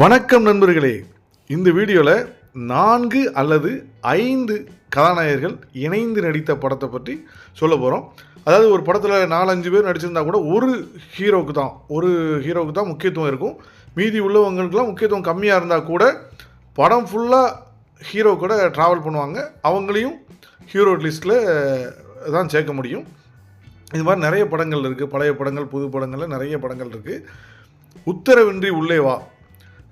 வணக்கம் நண்பர்களே. இந்த வீடியோவில் நான்கு அல்லது ஐந்து கதாநாயகர்கள் இணைந்து நடித்த படத்தை பற்றி சொல்ல போகிறோம் அதாவது ஒரு படத்தில் நாலஞ்சு பேர் நடிச்சிருந்தா கூட ஒரு ஹீரோவுக்கு தான் ஒரு ஹீரோவுக்கு தான் முக்கியத்துவம் இருக்கும். மீதி உள்ளவங்களுக்குலாம் முக்கியத்துவம் கம்மியாக இருந்தால் கூட படம் ஃபுல்லாக ஹீரோ கூட ட்ராவல் பண்ணுவாங்க. அவங்களையும் ஹீரோ லிஸ்ட்டில் தான் சேர்க்க முடியும். இது மாதிரி நிறைய படங்கள் இருக்குது பழைய படங்கள் புது படங்களில் நிறைய படங்கள் இருக்குது உத்தரவின்றி உள்ளே வா.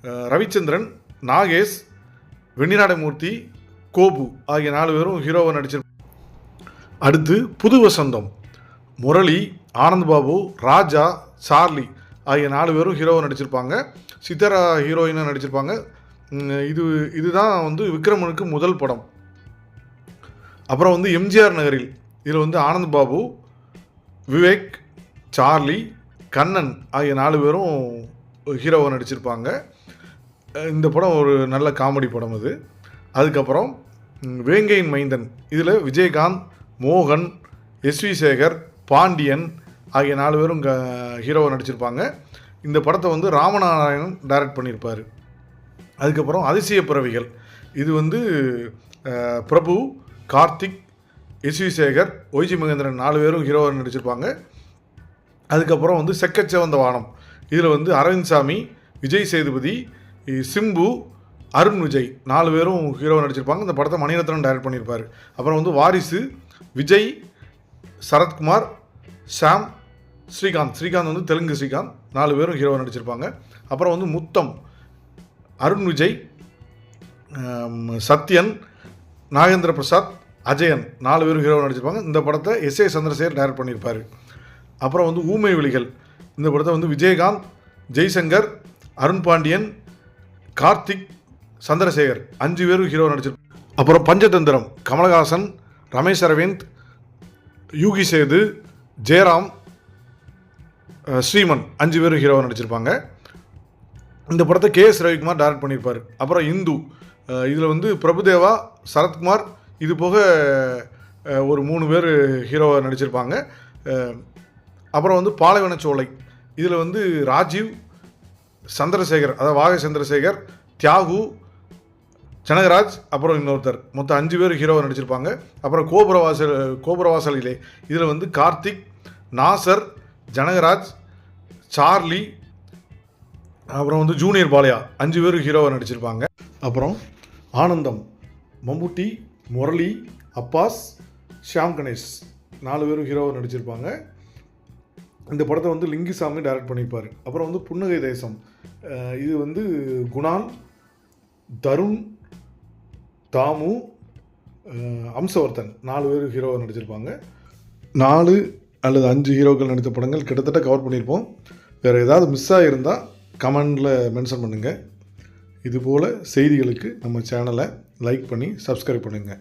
ரவிச்சந்திரன் நாகேஷ் வெண்ணிநாடமூர்த்தி கோபு ஆகிய நாலு பேரும் ஹீரோவை நடிச்சிரு அடுத்து புது வசந்தம். முரளி ஆனந்த் பாபு ராஜா சார்லி ஆகிய நாலு பேரும் ஹீரோவை நடிச்சிருப்பாங்க. சித்தரா ஹீரோயினாக நடிச்சிருப்பாங்க. இது இதுதான் வந்து விக்ரமனுக்கு முதல் படம். அப்புறம் வந்து எம்ஜிஆர் நகரில். இதில் வந்து ஆனந்த் பாபு விவேக் சார்லி கண்ணன் ஆகிய நாலு பேரும் ஹீரோவை நடிச்சிருப்பாங்க. இந்த படம் ஒரு நல்ல காமெடி படம் அது. அதுக்கப்புறம் வேங்கையின் மைந்தன். இதில் விஜயகாந்த் மோகன் எஸ்வி சேகர் பாண்டியன் ஆகிய நாலு பேரும் க ஹீரோவை நடிச்சிருப்பாங்க. இந்த படத்தை வந்து ராமநாராயணன் டைரக்ட் பண்ணியிருப்பார். அதுக்கப்புறம் அதிசய பிறவிகள். இது வந்து பிரபு கார்த்திக் எஸ்வி சேகர் ஒய்ஜி மகேந்திரன் நாலு பேரும் ஹீரோவை நடிச்சிருப்பாங்க. அதுக்கப்புறம் வந்து செக்கச்சவந்த வானம். இதில் வந்து அரவிந்த் சாமி விஜய் சேதுபதி சிம்பு அருண் விஜய் நாலு பேரும் ஹீரோ நடிச்சிருப்பாங்க. இந்த படத்தை மணிரத்னம் டைரக்ட் பண்ணியிருப்பார். அப்புறம் வந்து வாரிசு விஜய் சரத்குமார் ஷாம் ஸ்ரீகாந்த். ஸ்ரீகாந்த் வந்து தெலுங்கு ஸ்ரீகாந்த். நாலு பேரும் ஹீரோவாக நடிச்சிருப்பாங்க. அப்புறம் வந்து முத்தம் அருண் விஜய் சத்யன் நாகேந்திர பிரசாத் அஜயன் நாலு பேரும் ஹீரோவாக நடிச்சிருப்பாங்க. இந்த படத்தை எஸ் ஏ சந்திரசேகர் டைரக்ட் பண்ணியிருப்பார். அப்புறம் வந்து ஊமை விழிகள் இந்த படத்தை வந்து விஜயகாந்த் ஜெய்சங்கர் அருண் பாண்டியன் கார்த்திக் சந்திரசேகர் அஞ்சு பேரும் ஹீரோ நடிச்சிருப்பாங்க அப்புறம் பஞ்சதந்திரம் கமலஹாசன் ரமேஷ் அரவிந்த் யூகி சேது ஜெயராம் ஸ்ரீமன் அஞ்சு பேரும் ஹீரோவாக நடிச்சிருப்பாங்க. இந்த படத்தை கே எஸ் ரவிக்குமார் டைரக்ட் பண்ணியிருப்பார். அப்புறம் இந்து இதில் வந்து பிரபுதேவா சரத்குமார் இது போக ஒரு மூணு பேர் ஹீரோவாக நடிச்சிருப்பாங்க. அப்புறம் வந்து பாலைவன சோலை இதில் வந்து ராஜீவ் சந்திரசேகர் அதாவது வாக சந்திரசேகர் தியாகு ஜனகராஜ் அப்புறம் இன்னொருத்தர். மொத்தம் அஞ்சு பேர் ஹீரோவை நடிச்சிருப்பாங்க. அப்புறம் கோபுரவாசல் கோபுரவாசலிலே. இதில் வந்து கார்த்திக் நாசர் ஜனகராஜ் சார்லி அப்புறம் வந்து ஜூனியர் பாலையா. அஞ்சு பேர் ஹீரோவை நடிச்சிருப்பாங்க. அப்புறம் ஆனந்தம் மம்முட்டி முரளி அப்பாஸ் ஷியாம் கணேஷ். நாலு பேரும் ஹீரோவை நடிச்சிருப்பாங்க. இந்த படத்தை வந்து லிங்குசாமி டைரக்ட் பண்ணியிருப்பார் அப்புறம் வந்து புன்னகை தேசம். இது வந்து குணால் தருண் தாமு அம்சவர்த்தன் அம்சவர்தன் நாலு பேர் ஹீரோவை நடிச்சிருப்பாங்க. நாலு அல்லது அஞ்சு ஹீரோக்கள் நடித்த படங்கள் கிட்டத்தட்ட கவர் பண்ணியிருப்போம். வேறு ஏதாவது மிஸ் ஆகியிருந்தால் கமெண்டில் மென்ஷன் பண்ணுங்கள் இதுபோல் செய்திகளுக்கு நம்ம சேனலை லைக் பண்ணி சப்ஸ்கிரைப் பண்ணுங்கள்